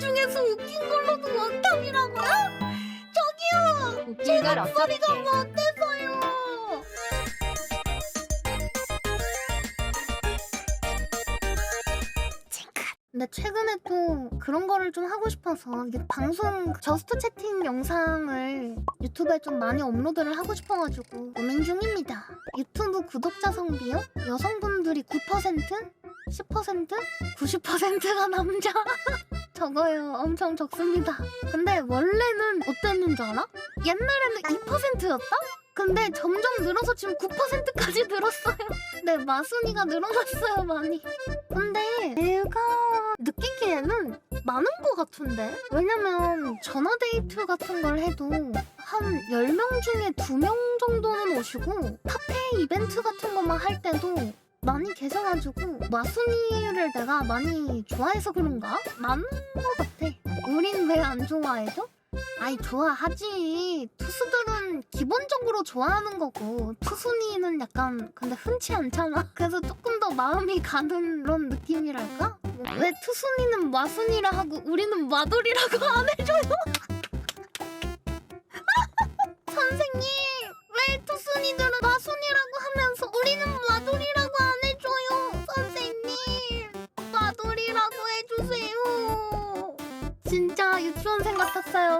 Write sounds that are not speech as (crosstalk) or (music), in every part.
중에서 웃긴 걸로도 원탑이라고요? 저기요 웃긴 걸 어떻게 소리가 뭐 어때서요? 근데 최근에 또 그런 거를 좀 하고 싶어서 이게 방송 저스트 채팅 영상을 유튜브에 좀 많이 업로드를 하고 싶어가지고 고민 중입니다. 유튜브 구독자 성비요? 여성분들이 9%? 10%? 90%가 남자? (laughs) 적어요. 엄청 적습니다. 근데 원래는 어땠는 줄 알아? 옛날에는 2%였다? 근데 점점 늘어서 지금 9%까지 (laughs) 늘었어요. 네, 마순이가 늘어났어요, 많이. 근데 내가 느끼기에는 많은 것 같은데? 왜냐면 전화데이트 같은 걸 해도 한 10명 중에 2명 정도는 오시고 카페 이벤트 같은 것만 할 때도 많이 계셔가지고 마순이를 내가 많이 좋아해서 그런가? 많은 것 같아. 우린 왜 안 좋아해줘? 아이 좋아하지. 투수들은 기본적으로 좋아하는 거고 투순이는 약간 근데 흔치 않잖아. (laughs) 그래서 조금 더 마음이 가는 그런 느낌이랄까? 왜 투순이는 마순이라 하고 우리는 마돌이라고 안 해줘요? (laughs) 선생님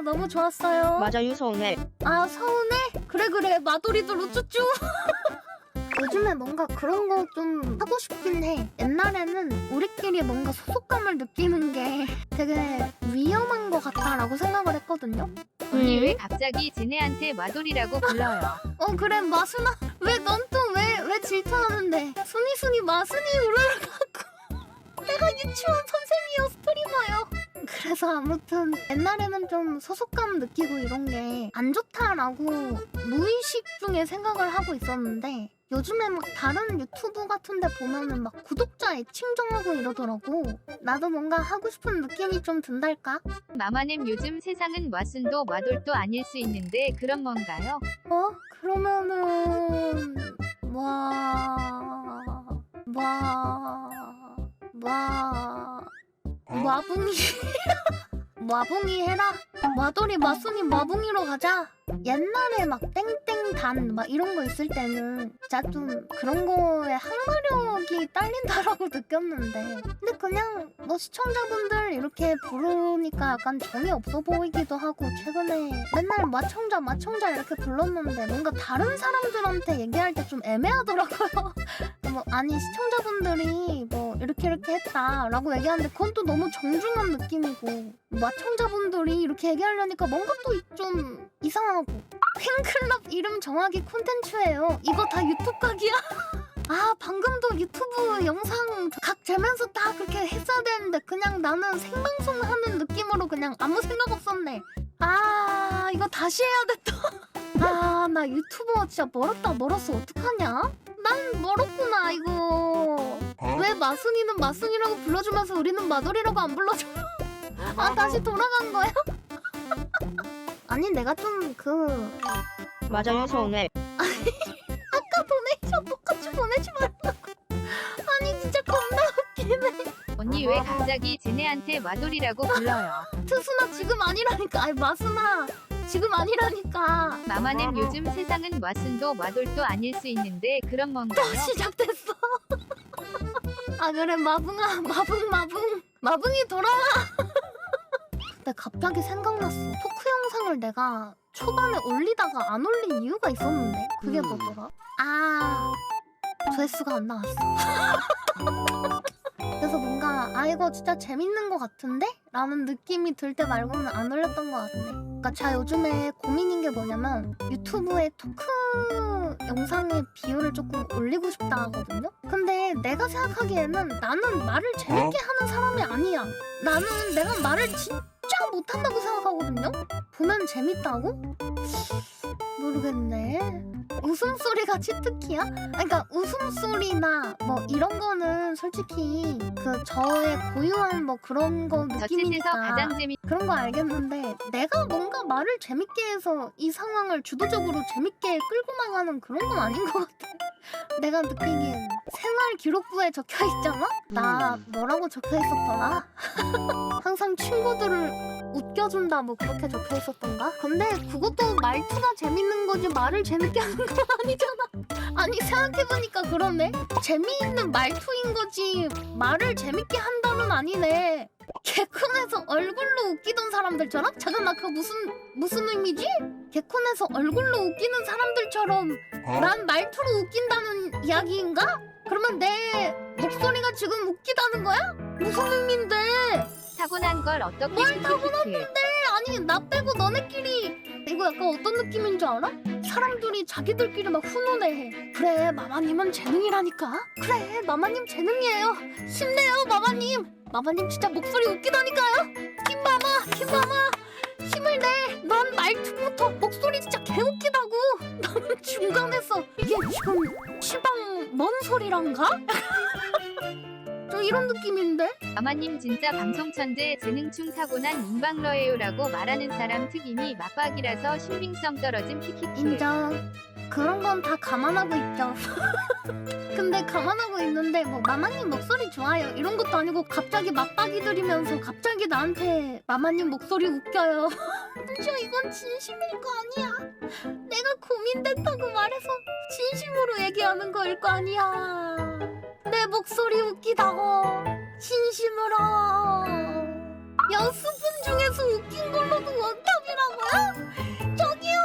너무 좋았어요. 맞아요 서운해. 아 서운해? 그래 그래. 마돌이들 우쭈쭈. (laughs) 요즘에 뭔가 그런 거 좀 하고 싶긴 해. 옛날에는 우리끼리 뭔가 소속감을 느끼는 게 되게 위험한 것 같다라고 생각을 했거든요. 언니 왜 갑자기 지네한테 마돌이라고 불러요? (laughs) 어 그래. 마순아. 왜 넌 또 왜 왜 질투하는데? 순이 순이 마순이 우르르 갖고. (laughs) 내가 유치원 스트리머요 그래서 아무튼 옛날에는 좀 소속감 느끼고 이런 게 안 좋다라고 무의식 중에 생각을 하고 있었는데 요즘에 막 다른 유튜브 같은 데 보면은 막 구독자 애칭 정하고 이러더라고 나도 뭔가 하고 싶은 느낌이 좀 든달까? 마마님 요즘 세상은 와순도 마돌도 아닐 수 있는데 그런 건가요? 어? 그러면은 와... 와... 와... 마붕이. (laughs) 마붕이 해라. 마돌이 마순이 마붕이로 가자. 옛날에 막 땡땡단 막 이런 거 있을 때는 진짜 좀 그런 거에 항마력이 딸린다라고 (laughs) 느꼈는데. 근데 그냥 뭐 시청자분들 이렇게 부르니까 약간 정이 없어 보이기도 하고 최근에 맨날 마청자 마청자 이렇게 불렀는데 뭔가 다른 사람들한테 얘기할 때 좀 애매하더라고요. (laughs) 뭐 아니 시청자분들이 뭐 이렇게 이렇게 했다라고 얘기하는데 그건 또 너무 정중한 느낌이고 마청자분들이 이렇게 얘기하려니까 뭔가 또 좀 이상하고. 팬클럽 이름 정하기 콘텐츠예요. 이거 다 유튜브 각이야. (laughs) 아 방금도 유튜브 영상 각 재면서 다 그렇게 했어야 되는데 그냥 나는 생방송 하는 느낌으로 그냥 아무 생각 없었네 아 이거 다시 해야 돼또아 나 유튜버 진짜 멀었다 멀었어. 어떡하냐? 난 멀었구나 이거. 왜 마순이는 마순이라고 불러주면서 우리는 마돌이라고 안 불러줘? 아 다시 돌아간 거야? 아니 내가 좀그 맞아요 서운해 아까 도네이션 똑같이 보내지 말 왜 갑자기 지네한테 마돌이라고 불러요? (laughs) 트순아 지금 아니라니까. 아니 마순아. 지금 아니라니까. 마마님 요즘 세상은 와순도 마돌도 아닐 수 있는데 그런 건가요? 또 시작됐어. (laughs) 아 그래. 마붕아 마붕 마붕. 마붕이 돌아와. (laughs) 근데 갑자기 생각났어. 토크 영상을 내가 초반에 올리다가 안 올린 이유가 있었는데? 그게 뭐더라? 아 조회수가 안 나왔어 그래서 뭔가 아 이거 진짜 재밌는 것 같은데? 라는 느낌이 들 때 말고는 안 올렸던 것 같네 그러니까 제가 요즘에 고민인 게 뭐냐면 유튜브에 토크 영상의 비율을 조금 올리고 싶다 하거든요? 근데 내가 생각하기에는 나는 말을 재밌게 하는 사람이 아니야. 나는 내가 말을 진짜 못한다고 생각하거든요? 보면 재밌다고? 모르겠네 웃음소리가 치트키야? 그러니까 웃음소리나 뭐 이런 거는 솔직히 그 저의 고유한 뭐 그런 거 느낌이니까 가장 재미 그런 거 알겠는데 내가 뭔가 말을 재밌게 해서 이 상황을 주도적으로 재밌게 끌고 나가는 그런 건 아닌 것 같아. (laughs) 내가 느끼기엔 생활 기록부에 적혀 있잖아? 나 뭐라고 적혀 있었더라? (laughs) 항상 친구들을 웃겨준다 뭐 그렇게 적혀 있었던가? 근데 그것도 말투가 재밌는 거지 말을 재밌게 하는 건 (laughs) 아니잖아. 아니 생각해보니까 그렇네. 재미있는 말투인 거지 말을 재밌게 한다는 아니네. 개콘에서 얼굴로 웃기던 사람들처럼? 잠깐 나 그거 무슨 무슨 의미지? 개콘에서 얼굴로 웃기는 사람들처럼 난 말투로 웃긴다는 이야기인가? 그러면 내 목소리가 지금 웃기다는 거야? 무슨 의미인데? 타고난 걸 어떻게 뭘 타고났는데? 아니 나 빼고 너네끼리 이거 약간 어떤 느낌인 줄 알아? 사람들이 자기들끼리 막 훈훈해해 그래 마마님은 재능이라니까 그래 마마님 재능이에요 힘내요 마마님 마마님 진짜 목소리 웃기다니까요 김마마 김마마 힘을 내넌 말투부터 목소리 진짜 개웃기다고 (laughs) 나는 중간에서 이게 지금 시방 뭔 소리란가? (laughs) 저 이런 느낌인데? 마마님 진짜 방송 천재 재능충 타고난 인방러예요라고 말하는 사람 특임이 맞박이라서 신빙성 떨어짐 키키키. 인정. 그런 건 다 감안하고 있죠. (laughs) 근데 감안하고 있는데 뭐 마마님 목소리 좋아요 이런 것도 아니고 갑자기 맞박이 들이면서 갑자기 나한테 마마님 목소리 웃겨요. (laughs) 진짜 이건 진심일 거 아니야. 내가 고민됐다고 말해서 진심으로 얘기하는 거일 거 아니야. 내 목소리 웃기다고 진심으로. 분 중에서 웃긴 걸로도 원탑이라고요? 저기요.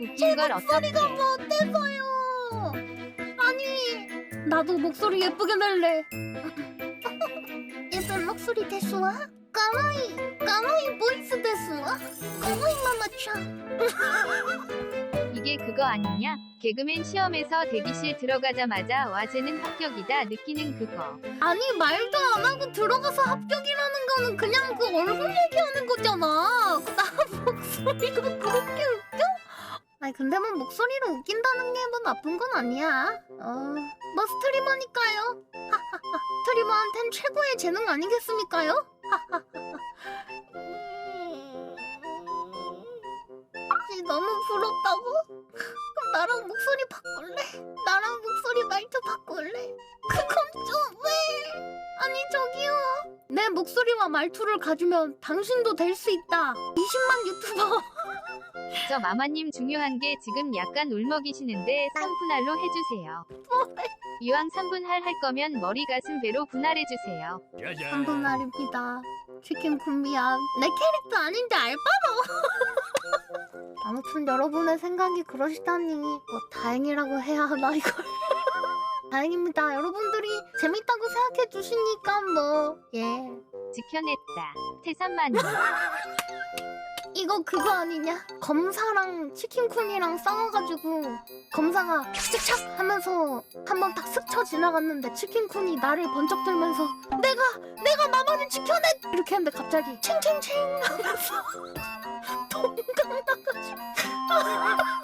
웃긴 걸 어떻게? 뭐 어때서요? 아니 나도 목소리 예쁘게 낼래. (laughs) 예쁜 목소리 됐수와? 까마이 까마이 보이스 됐수와? 까마이 마마차. (laughs) 이게 그거 아니냐? 개그맨 시험에서 대기실 들어가자마자 와제는 합격이다 느끼는 그거. 아니 말도 안 하고 들어가서 합격이라는 거는 그냥 그 얼굴 얘기하는 거잖아. (laughs) 나 목소리가 그렇게 웃겨? 아니 근데 뭐 목소리로 웃긴다는 게 뭐 나쁜 건 아니야. 어, 뭐 스트리머니까요. (laughs) 스트리머한텐 최고의 재능 아니겠습니까요? (laughs) 이 너무 부럽다고? 나랑 목소리 바꿀래? 나랑 목소리 말투 바꿀래? 그건 좀 왜? 아니 저기요. 내 목소리와 말투를 가지면 당신도 될 수 있다. 20만 유튜버. 저 마마님 중요한 게 지금 약간 울먹이시는데 3분할로 해주세요. 이왕 3분할 할 거면 머리 가슴 배로 분할해주세요. 3분할입니다. 치킨 쿤미야. 내 캐릭터 아닌데 알바로. (laughs) 아무튼 여러분의 생각이 그러시다니 뭐 다행이라고 해야 하나 이걸. (laughs) 다행입니다. 여러분들이 재밌다고 생각해 주시니까 뭐 예. 지켜냈다. 태산마님. (laughs) 이거 그거 아니냐? 검사랑 치킨쿤이랑 싸워가지고 검사가 착착착 하면서 한 번 딱 스쳐 지나갔는데 치킨쿤이 나를 번쩍 들면서 내가 내가 마마를 지켜내 이렇게 했는데 갑자기 챙챙챙 하면서 (laughs) 어, 공감 나가지고